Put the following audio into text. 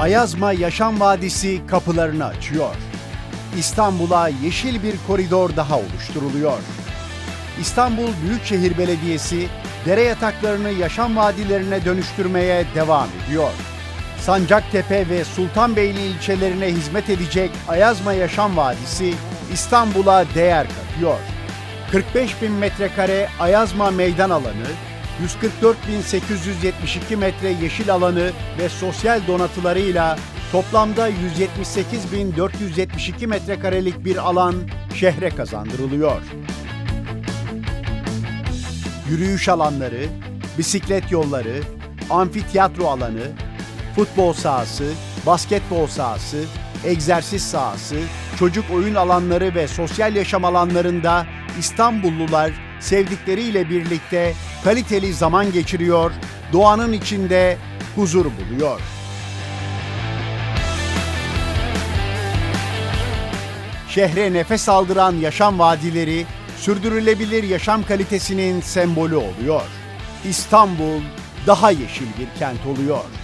Ayazma Yaşam Vadisi kapılarını açıyor. İstanbul'a yeşil bir koridor daha oluşturuluyor. İstanbul Büyükşehir Belediyesi dere yataklarını yaşam vadilerine dönüştürmeye devam ediyor. Sancaktepe ve Sultanbeyli ilçelerine hizmet edecek Ayazma Yaşam Vadisi İstanbul'a değer katıyor. 45 bin metrekare Ayazma meydan alanı, 144.872 metre yeşil alanı ve sosyal donatılarıyla toplamda 178.472 metrekarelik bir alan şehre kazandırılıyor. Yürüyüş alanları, bisiklet yolları, amfiteyatro alanı, futbol sahası, basketbol sahası, egzersiz sahası, çocuk oyun alanları ve sosyal yaşam alanlarında İstanbullular sevdikleriyle birlikte kaliteli zaman geçiriyor, doğanın içinde huzur buluyor. Şehre nefes aldıran yaşam vadileri sürdürülebilir yaşam kalitesinin sembolü oluyor. İstanbul daha yeşil bir kent oluyor.